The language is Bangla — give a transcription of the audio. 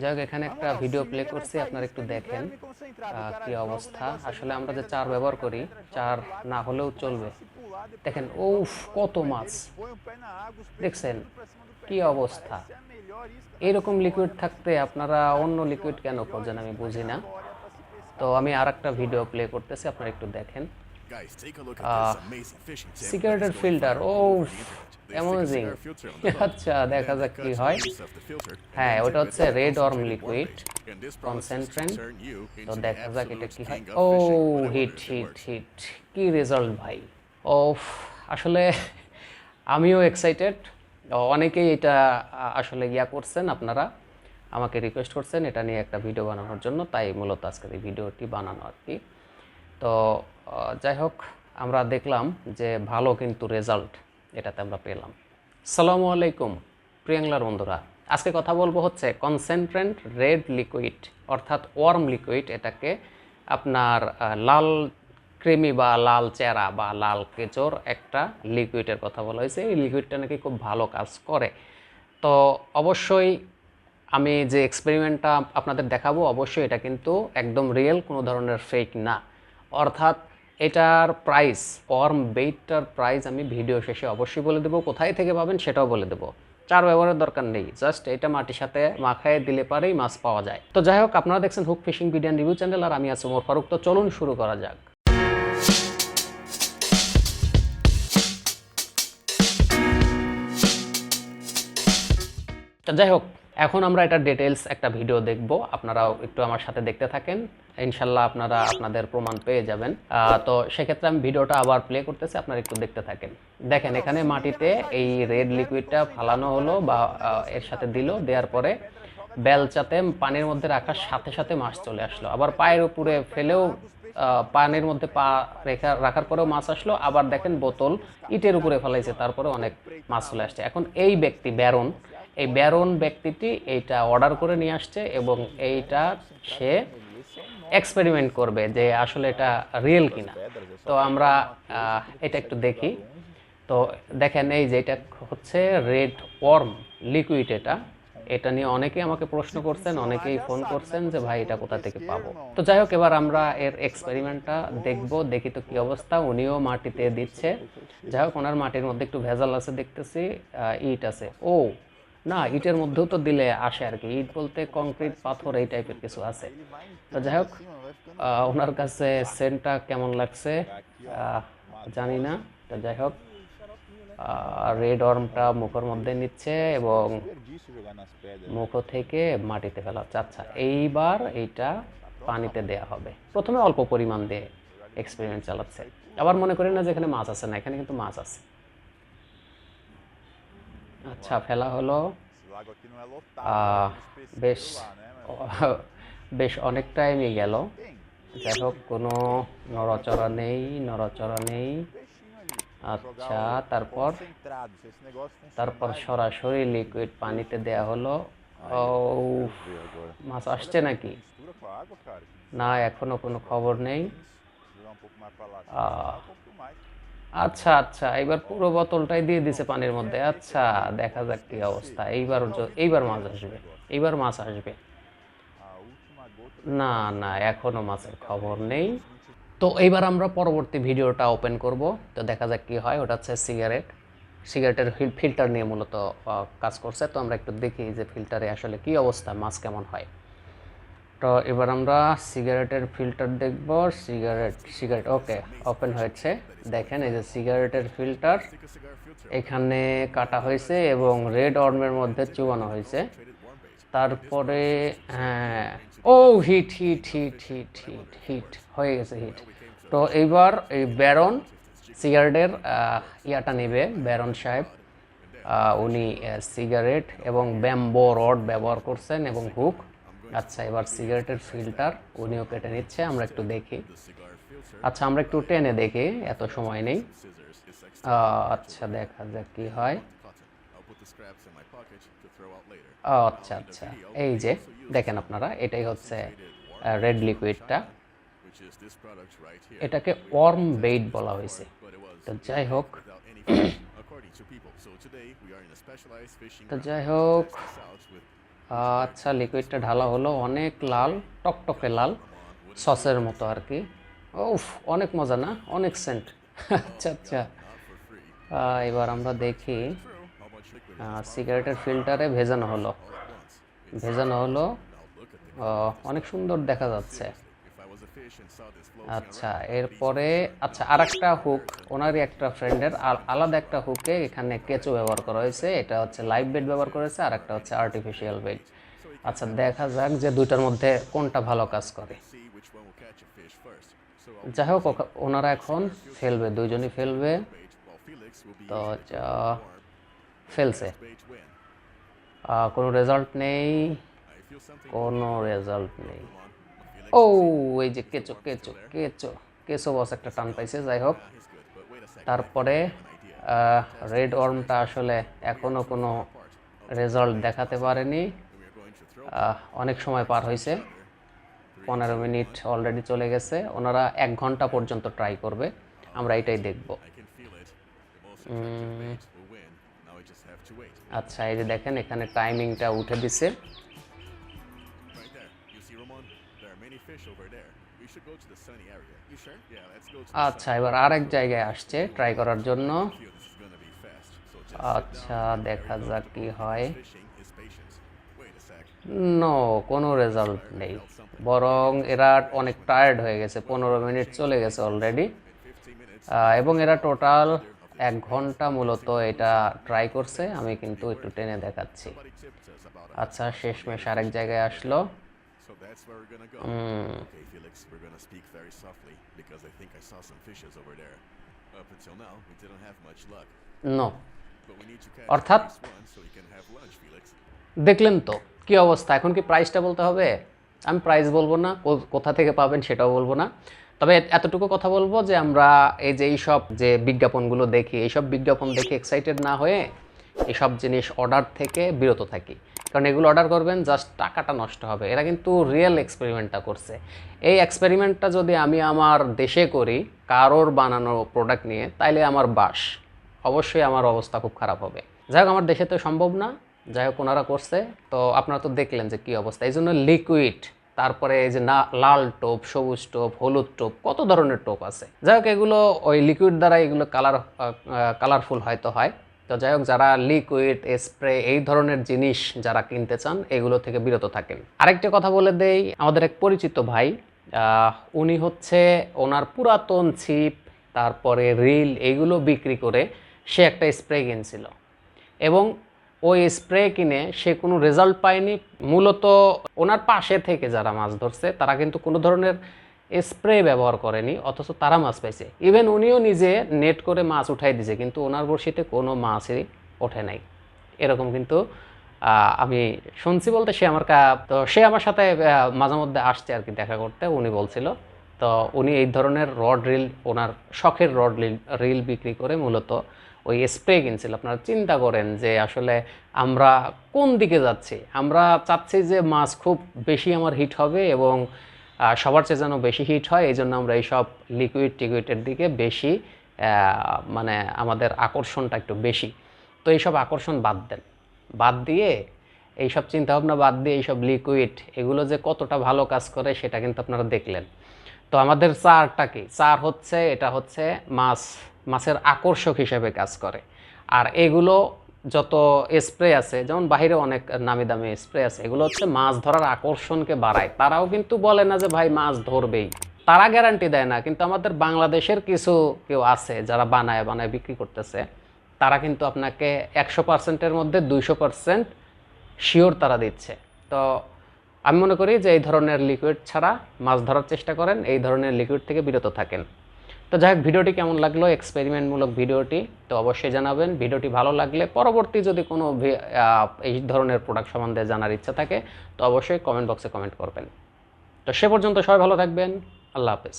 যাই হোক, এখানে একটা ভিডিও প্লে করছি, আপনারা একটু দেখেন কি অবস্থা। আসলে আমরা যে চার ব্যবহার করি, চার না হলেও চলবে। দেখেন, উফ, কত মাছ। দেখছেন, কি অবস্থা। এরকম লিকুইড থাকতে আপনারা অন্য লিকুইড কেন খোঁজেন আমি বুঝি না। তো আমি আর একটা ভিডিও প্লে করতেছি, আপনারা একটু দেখেন। Guys, take a look at this amazing fishing sample. সিগারেটের ফিল্টার ও অ্যামেজিং আচ্ছা দেখা যাক কি হয়। হ্যাঁ ওটা হচ্ছে রেড অর্ম লিকুইড কনসেন্ট্রেন্ট তো দেখা যাক এটা কি হয়। ও হিট হিট হিট কি রেজাল্ট ভাই? ও আসলে আমিও এক্সাইটেড অনেকেই এটা আসলে ইয়া করছেন আপনারা। আমাকে রিকোয়েস্ট করছেন এটা নিয়ে একটা ভিডিও বানানোর জন্য। তাই মূলত আজকের এই ভিডিওটি বানানো আর কি। তো যাই হোক আমরা দেখলাম যে ভালো কিন্তু রেজাল্ট এটাতে আমরা পেলাম। সালামু আলাইকুম, প্রিয়াংলার বন্ধুরা। আজকে কথা বলব হচ্ছে কনসেন্ট্রেন্ট রেড লিকুইড অর্থাৎ ওয়ার্ম লিকুইড এটাকে আপনার লাল ক্রিমি বা লাল চেরা বা লাল কেচোর একটা লিকুইডের কথা বলা হয়েছে। এই লিকুইডটা নাকি খুব ভালো কাজ করে। তো, অবশ্যই আমি যে এক্সপেরিমেন্টটা আপনাদের দেখাবো, অবশ্যই এটা কিন্তু একদম রিয়েল কোনো ধরনের ফেক না। অর্থাৎ এটার প্রাইস ফর্ম বেইটটার প্রাইস আমি ভিডিও শেষে অবশ্যই বলে দেবো। কোথায় থেকে পাবেন সেটাও বলে দেবো। চার ব্যবহারের দরকার নেই জাস্ট এটা মাটির সাথে মাখায় দিলে পারেই মাছ পাওয়া যায়। তো যাই হোক, আপনারা দেখছেন hook fishing video review channel আর আমি আছি ওমর ফারুক। তো চলুন শুরু করা যাক। তো যাই হোক এখন আমরা এটা ডিটেলস একটা ভিডিও দেখব। আপনারাও একটু আমার সাথে দেখতে থাকেন। ইনশাল্লাহ আপনারা আপনাদের প্রমাণ পেয়ে যাবেন। তো সেক্ষেত্রে আমি ভিডিওটা আবার প্লে করতেছি, আপনারা একটু দেখতে থাকেন। দেখেন, এখানে মাটিতে এই রেড লিকুইডটা ফালানো হলো বা এর সাথে দিল, দেওয়ার পরে বেলচাতে পানির মধ্যে রাখার সাথে সাথে মাছ চলে আসলো। আবার পায়ের উপরে ফেলেও পানির মধ্যে পা রেখা, রাখার পরেও মাছ আসলো। আবার দেখেন বোতল ইটের উপরে ফেলাইছে তারপরে অনেক মাছ চলে আসছে। এখন এই ব্যক্তি, ব্যারন এই ব্যারন ব্যক্তিটি এইটা অর্ডার করে নিয়ে আসছে এবং এইটা সে এক্সপেরিমেন্ট করবে যে আসলে এটা রিয়েল কিনা। তো আমরা এটা একটু দেখি। তো দেখেন, এই যে এটা হচ্ছে রেড ওয়ার্ম লিকুইড এটা। এটা নিয়ে অনেকেই আমাকে প্রশ্ন করছেন, অনেকেই ফোন করছেন যে, ভাই, এটা কোথা থেকে পাবো? তো যাই হোক, এবার আমরা এর এক্সপেরিমেন্টটা দেখব, দেখি তো কি অবস্থা। উনিও মাটিতে দিচ্ছে। যাই হোক, ওনার মাটির মধ্যে একটু ভেজাল আছে দেখতেছি ইট আছে। ও না ইটের মধ্যেও তো দিলে আসে আর কি ইট বলতে কংক্রিট পাথর এই টাইপের কিছু আছে। তো যাই হোক ওনার কাছে সেন্টটা কেমন লাগছে? জানি না। তো যাই হোক রেড অর্মটা মুখের মধ্যে নিচ্ছে এবং মুখ থেকে মাটিতে ফেলাচ্ছে আচ্ছা এইবার এইটা পানিতে দেয়া হবে। প্রথমে অল্প পরিমাণ দিয়ে এক্সপেরিমেন্ট চালাচ্ছে। আবার মনে করি না যে এখানে মাছ আছে না, এখানে কিন্তু মাছ আছে। আচ্ছা ফেলা হলো। বেশ বেশ অনেক টাইমই গেল। যাই হোক কোনো নড়াচড়া নেই নড়াচড়া নেই। আচ্ছা তারপর? তারপর সরাসরি লিকুইড পানিতে দেয়া হলো। ও মাছ আসছে নাকি? না এখনও কোনো খবর নেই। আচ্ছা আচ্ছা এইবার পুরো বোতলটাই দিয়ে দিছে পানির মধ্যে। আচ্ছা দেখা যাক কি অবস্থা। এইবার এইবার মাছ আসবে। এইবার মাছ আসবে। না না, এখনও মাছের খবর নেই। তো এইবার আমরা পরবর্তী ভিডিওটা ওপেন করব। তো দেখা যাক কি হয়। ওটা হচ্ছে সিগারেট। সিগারেটের ফিল্টার নিয়ে মূলত কাজ করছে। তো আমরা একটু দেখি যে ফিল্টারে আসলে কি অবস্থা, মাছ কেমন হয়। তো এবার আমরা সিগারেটের ফিল্টার দেখব। সিগারেট সিগারেট, ওকে, ওপেন হয়েছে। দেখেন এই যে সিগারেটের ফিল্টার, এখানে কাটা হয়েছে এবং রেড অর্মের মধ্যে চুবানো হয়েছে। তারপরে হ্যাঁ ও, heat heat heat heat heat heat, হয়ে গেছে হিট। তো এইবার এই ব্যারন সিগারেটের ইয়াটা নেবে, ব্যারন সাহেব। উনি সিগারেট এবং ব্যাম্বো রড ব্যবহার করছেন এবং হুক। আচ্ছা এবার সিগারেটের ফিল্টার উনিও কেটে নিচ্ছে আমরা একটু দেখি। আচ্ছা আমরা একটু টেনে দেখি এত সময় নেই। আচ্ছা দেখা যাক কি হয়। আচ্ছা আচ্ছা এই যে দেখেন আপনারা এটাই হচ্ছে রেড লিকুইডটা এটাকে ওয়ার্ম বেইট বলা হয়েছে। তো যাই হোক তো যাই হোক আচ্ছা লিকুইডটা ঢালা হলো, অনেক লাল, টকটকে লাল, সসের মতো আর কি। উফ, অনেক মজা না? অনেক সেন্ট। আচ্ছা আচ্ছা। এবার আমরা দেখি সিগারেটের ফিল্টারে ভেজানো হলো। ভেজানো হলো অনেক সুন্দর দেখা যাচ্ছে। আচ্ছা এরপরে আচ্ছা আর একটা হুক ওনারই একটা ফ্রেন্ডের আর আলাদা একটা হুকে এখানে কেঁচো ব্যবহার করা হয়েছে। এটা হচ্ছে লাইভ বেড ব্যবহার করেছে আর একটা হচ্ছে আর্টিফিশিয়াল বেড আচ্ছা দেখা যাক যে দুইটার মধ্যে কোনটা ভালো কাজ করে। যাই হোক ওনারা এখন ফেলবে দুইজনই ফেলবে। তো ফেলছে। কোনো রেজাল্ট নেই কোনো রেজাল্ট নেই। ও এই যে কেঁচো কেঁচো কেঁচো কেঁচো বস একটা টান পাইছে যাই হোক. তারপরে রেড ওয়ার্মটা আসলে এখনও কোনো রেজাল্ট দেখাতে পারেনি। অনেক সময় পার হয়েছে পনেরো মিনিট অলরেডি চলে গেছে। ওনারা এক ঘণ্টা পর্যন্ত ট্রাই করবে। আমরা এটাই দেখব. আচ্ছা এই যে দেখেন এখানে টাইমিংটা উঠে দিছে। আচ্ছা এবার আরেক জায়গায় আসছে ট্রাই করার জন্য। আচ্ছা দেখা যাক কি হয়. নো কোনো রেজাল্ট নেই। বরং এরা অনেক টায়ার্ড হয়ে গেছে। পনেরো মিনিট চলে গেছে অলরেডি In 15 minutes, এবং এরা টোটাল এক ঘণ্টা মূলত এটা ট্রাই করছে। আমি কিন্তু একটু টেনে দেখাচ্ছি। আচ্ছা শেষমেশ আরেক জায়গায় আসলো। So that's where we're gonna go. Hmm, Okay, Felix, we're gonna speak very softly because I think I saw some fishes over there. Up until now, we didn't have much luck. No But we need to catch অর্থাৎ one so we can have lunch, Felix. দেখলেন তো কি অবস্থা এখন কি প্রাইসটা বলতে হবে আমি প্রাইস বলব না কোথা থেকে পাবেন সেটাও বলব না তবে এতটুকু কথা বলব যে আমরা এই যে এইসব যে বিজ্ঞাপনগুলো দেখি এইসব বিজ্ঞাপন দেখে এক্সাইটেড না হয়ে এসব জিনিস অর্ডার থেকে বিরত থাকি। কারণ এগুলো অর্ডার করবেন জাস্ট টাকাটা নষ্ট হবে। এরা কিন্তু রিয়েল এক্সপেরিমেন্টটা করছে। এই এক্সপেরিমেন্টটা যদি আমি আমার দেশে করি, কারোর বানানো প্রোডাক্ট নিয়ে, তাইলে আমার বাস। অবশ্যই আমার অবস্থা খুব খারাপ হবে। যাই হোক, আমার দেশে তো সম্ভব না। যাই হোক, ওনারা করছে। তো আপনারা তো দেখলেন যে কি অবস্থা। এই জন্য লিকুইড তারপরে এই যে না, লাল টোপ, সবুজ টোপ, হলুদ টোপ, কত ধরনের টোপ আছে। যাই হোক, এগুলো ওই লিকুইড দ্বারা এগুলো কালার কালারফুল হয়তো হয়। তো যাই হোক, যারা লিকুইড স্প্রে এই ধরনের জিনিস যারা কিনতে চান, এগুলো থেকে বিরত থাকেন। আরেকটা কথা বলে দেই, আমাদের এক পরিচিত ভাই উনি হচ্ছে ওনার পুরাতন ছিপ, তারপরে রিল এগুলো বিক্রি করে সে একটা স্প্রে কিনছিল। এবং ওই স্প্রে কিনে সে কোনো রেজাল্ট পায়নি। মূলত ওনার পাশে থেকে যারা মাছ ধরছে, তারা কিন্তু কোনো ধরনের স্প্রে ব্যবহার করেনি, অথচ তারা মাছ পাইছে। ইভেন উনিও নিজে নেট করে মাছ উঠাই দিছে, কিন্তু ওনার বড়শিতে কোনো মাছই ওঠে নাই। এরকম কিন্তু আমি শুনছি বলতে সে আমার কা- তো সে আমার সাথে মাঝে মধ্যে আসছে আর কি দেখা করতে, উনি বলছিল। তো উনি এই ধরনের রড রিল ওনার শখের রড রিল রিল বিক্রি করে মূলত ওই স্প্রে কিনছিল। আপনারা চিন্তা করেন যে আসলে আমরা কোন দিকে যাচ্ছি? আমরা চাচ্ছি যে মাছ খুব বেশি আমার হিট হবে এবং সবার চেয়ে যেন বেশি হিট হয়, এই জন্য আমরা এইসব লিকুইড টিকুইডের দিকে বেশি মানে আমাদের আকর্ষণটা একটু বেশি। তো এইসব আকর্ষণ বাদ দেন। বাদ দিয়ে এইসব চিন্তাভাবনা বাদ দিয়ে এইসব লিকুইড এগুলো যে কতটা ভালো কাজ করে সেটা কিন্তু আপনারা দেখলেন। তো আমাদের চারটা কি? চার হচ্ছে, এটা হচ্ছে মাছ, মাছের আকর্ষক হিসেবে কাজ করে। আর এগুলো যত স্প্রে আছে, যেমন বাইরে অনেক নামি দামি স্প্রে আছে, এগুলো হচ্ছে মাছ ধরার আকর্ষণকে বাড়ায়। তারাও কিন্তু বলে না যে, ভাই, মাছ ধরবেই। তারা গ্যারান্টি দেয় না, কিন্তু আমাদের বাংলাদেশের কিছু কেউ আছে যারা বানায় বানায়, বিক্রি করতেছে, তারা কিন্তু আপনাকে একশো পার্সেন্টের মধ্যে দুইশো পার্সেন্ট শিওর তারা দিচ্ছে। তো আমি মনে করি যে, এই ধরনের লিকুইড ছাড়া মাছ ধরার চেষ্টা করেন, এই ধরনের লিকুইড থেকে বিরত থাকেন। তো যাই হোক, ভিডিওটি কেমন লাগল? এক্সপেরিমেন্টমূলক ভিডিওটি তো অবশ্যই জানাবেন। ভিডিওটি ভালো লাগলে পরবর্তী যদি কোনো এই ধরনের প্রোডাক্ট সম্বন্ধে জানার ইচ্ছা থাকে, তো অবশ্যই কমেন্ট বক্সে কমেন্ট করবেন। তো সে পর্যন্ত সবাই ভালো থাকবেন। আল্লাহ হাফেজ।